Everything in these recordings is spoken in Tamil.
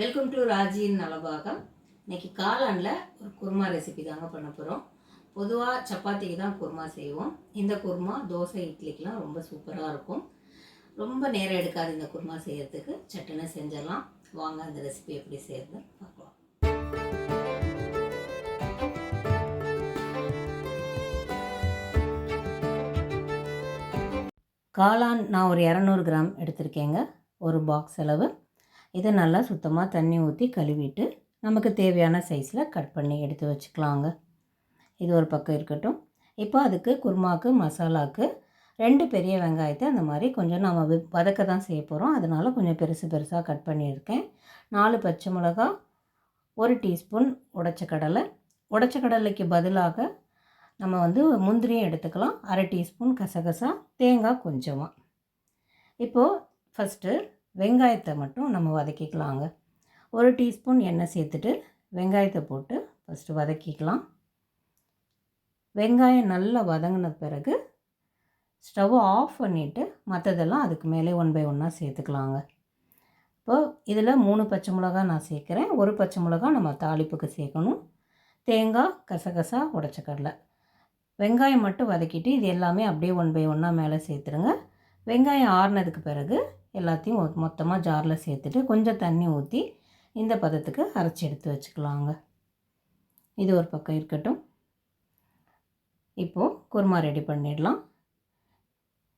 வெல்கம் டு ராஜியின் நலபாகம் இன்னைக்கு காளானில் ஒரு குருமா ரெசிபி தாங்க பண்ண போகிறோம் பொதுவாக சப்பாத்திக்கு தான் குருமா செய்வோம். இந்த குருமா தோசை இட்லிக்கெலாம் ரொம்ப சூப்பராக இருக்கும். ரொம்ப நேரம் எடுக்காது இந்த குருமா செய்கிறதுக்கு சட்டுன்னு செஞ்சிடலாம். வாங்க அந்த ரெசிபி எப்படி செய்யறது பார்க்கலாம். காளான் நான் ஒரு இரநூறு கிராம் எடுத்திருக்கேங்க. ஒரு பாக்ஸ் அளவு. இதை நல்லா சுத்தமாக தண்ணி ஊற்றி கழுவிட்டு நமக்கு தேவையான சைஸில் கட் பண்ணி எடுத்து வச்சுக்கலாங்க. இது ஒரு பக்கம் இருக்கட்டும். இப்போ அதுக்கு குருமாக்கு மசாலாவுக்கு ரெண்டு பெரிய வெங்காயத்தை அந்த மாதிரி கொஞ்சம் நம்ம வதக்க தான் செய்ய போகிறோம் அதனால் கொஞ்சம் பெருசு பெருசாக கட் பண்ணியிருக்கேன். நாலு பச்சை மிளகா ஒரு டீஸ்பூன் உடச்ச கடலை உடச்ச கடலைக்கு பதிலாக நம்ம வந்து முந்திரியும் எடுத்துக்கலாம். அரை டீஸ்பூன் கசகசா தேங்காய் கொஞ்சமாக இப்போது ஃபஸ்ட்டு வெங்காயத்தை மட்டும் நம்ம வதக்கிக்கலாங்க. ஒரு டீஸ்பூன் எண்ணெய் சேர்த்துட்டு வெங்காயத்தை போட்டு ஃபஸ்ட்டு வதக்கிக்கலாம். வெங்காயம் நல்லா வதங்கின பிறகு ஸ்டவ்வை ஆஃப் பண்ணிவிட்டு மற்றதெல்லாம் அதுக்கு மேலே ஒன் பை ஒன்னாக சேர்த்துக்கலாங்க. இப்போ இதில் மூணு பச்சை மிளகா நான் சேர்க்குறேன். ஒரு பச்சை மிளகா நம்ம தாளிப்புக்கு சேர்க்கணும். தேங்காய் கசகசா உடச்ச கடலை. வெங்காயம் மட்டும் வதக்கிட்டு இது எல்லாமே அப்படியே ஒன் பை ஒன்னாக மேலே சேர்த்துருங்க. வெங்காயம் ஆறுனதுக்கு பிறகு எல்லாத்தையும் மொத்தமாக ஜாரில் சேர்த்துட்டு கொஞ்சம் தண்ணி ஊற்றி இந்த பதத்துக்கு அரைச்சி எடுத்து வச்சுக்கலாங்க. இது ஒரு பக்கம் இருக்கட்டும். இப்போது குருமா ரெடி பண்ணிடலாம்.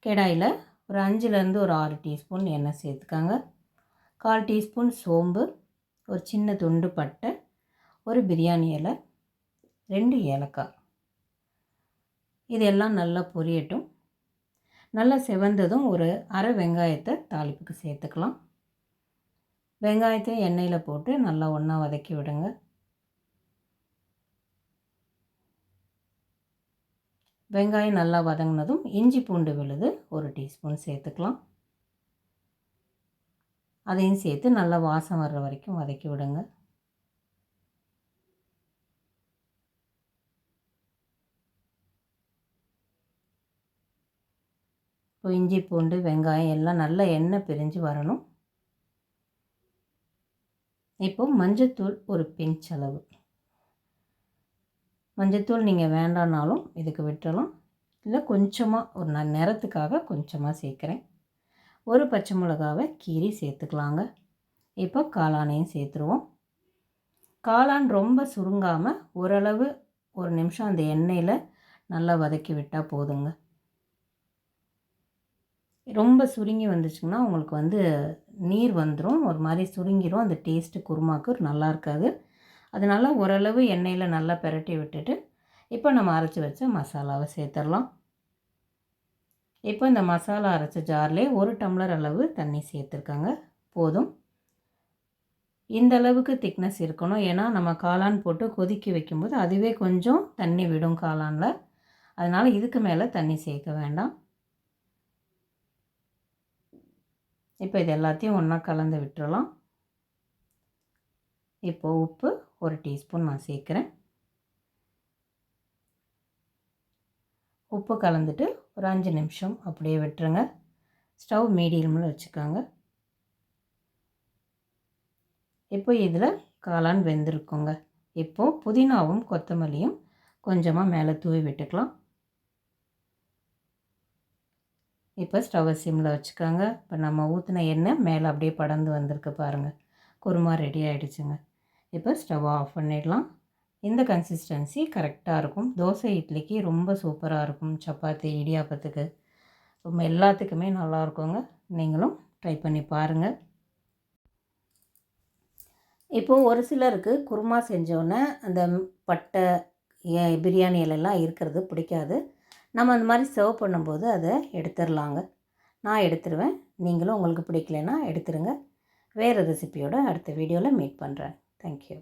கெடாயில் ஒரு அஞ்சுலேருந்து ஒரு ஆறு டீஸ்பூன் எண்ணெய் சேர்த்துக்காங்க. கால் டீஸ்பூன் சோம்பு ஒரு சின்ன துண்டு பட்டை ஒரு பிரியாணி இலை ரெண்டு ஏலக்காய். இதெல்லாம் நல்லா பொரியட்டும். நல்லா செவந்ததும் ஒரு அரை வெங்காயத்தை தாளிப்புக்கு சேர்த்துக்கலாம். வெங்காயத்தை எண்ணெயில் போட்டு நல்லா ஒன்றா வதக்கி விடுங்க. வெங்காயம் நல்லா வதங்கினதும் இஞ்சி பூண்டு விழுது ஒரு டீஸ்பூன் சேர்த்துக்கலாம். அதையும் சேர்த்து நல்லா வாசம் வர்ற வரைக்கும் வதக்கி விடுங்க. இப்போ இஞ்சி பூண்டு வெங்காயம் எல்லாம் நல்லா எண்ணெய் பிரிஞ்சு வரணும். இப்போ மஞ்சத்தூள் ஒரு பிஞ்ச் அளவு. மஞ்சத்தூள் நீங்கள் வேண்டானாலும் இதுக்கு விட்டுறலாம். இல்லை கொஞ்சமாக ஒரு நான் நிறத்துக்காக கொஞ்சமாக சேர்க்குறேன். ஒரு பச்சை மிளகாவை கீரி சேர்த்துக்கலாங்க. இப்போ காளானையும் சேர்த்துருவோம். காளான் ரொம்ப சுருங்காமல் ஓரளவு ஒரு நிமிஷம் அந்த எண்ணெயில் நல்லா வதக்கி விட்டால் போதுங்க. ரொம்ப சுருங்கி வந்துச்சுங்கன்னா உங்களுக்கு வந்து நீர் வந்துடும் ஒரு மாதிரி சுருங்கிடும் அந்த டேஸ்ட்டு குருமாக்கு நல்லா இருக்காது. அதனால் ஓரளவு எண்ணெயில் நல்லா பிரட்டி விட்டுட்டு இப்போ நம்ம அரைச்சி வச்ச மசாலாவை சேர்த்துடலாம். இப்போ இந்த மசாலா அரைச்ச ஜார்லே ஒரு டம்ளர் அளவு தண்ணி சேர்த்துருக்காங்க. போதும். இந்த அளவுக்கு திக்னஸ் இருக்கணும். ஏன்னா நம்ம காளான் போட்டு கொதிக்க வைக்கும்போது அதுவே கொஞ்சம் தண்ணி விடும் காளானில். அதனால் இதுக்கு மேலே தண்ணி சேர்க்க வேண்டாம். இப்போ இது எல்லாத்தையும் ஒன்றா கலந்து விட்டுறலாம். இப்போது உப்பு ஒரு டீஸ்பூன் நான் சேர்க்குறேன். உப்பு கலந்துட்டு ஒரு அஞ்சு நிமிஷம் அப்படியே விட்டுருங்க. ஸ்டவ் மீடியமில் வச்சுக்கோங்க. இப்போ இதில் காளான் வெந்திருக்குங்க. இப்போது புதினாவும் கொத்தமல்லியும் கொஞ்சமாக மேலே தூவி விட்டுக்கலாம். இப்போ ஸ்டவ்வை சிம்மில் வச்சுக்கோங்க. இப்போ நம்ம ஊற்றின எண்ணெய் மேலே அப்படியே படர்ந்து வந்திருக்கு பாருங்கள் குருமா ரெடி ஆகிடுச்சுங்க இப்போ ஸ்டவ்வை ஆஃப் பண்ணிடலாம். இந்த கன்சிஸ்டன்சி கரெக்டாக இருக்கும். தோசை இட்லிக்கு ரொம்ப சூப்பராக இருக்கும் சப்பாத்தி இடியாப்பத்துக்கு. ரொம்ப எல்லாத்துக்குமே நல்லாயிருக்குங்க நீங்களும் ட்ரை பண்ணி பாருங்கள் இப்போது ஒரு சிலருக்கு குருமா செஞ்சோன்னே அந்த பட்டை பிரியாணியிலெல்லாம் பிரியாணி இருக்கிறது பிடிக்காது. நம்ம அந்த மாதிரி சர்வ் பண்ணும்போது அதை எடுத்துடலாங்க நான் எடுத்துருவேன். நீங்களும் உங்களுக்கு பிடிக்கலன்னா எடுத்துருங்க. வேறு ரெசிபியோட அடுத்த வீடியோவில் மீட் பண்ணுறேன் தேங்க்யூ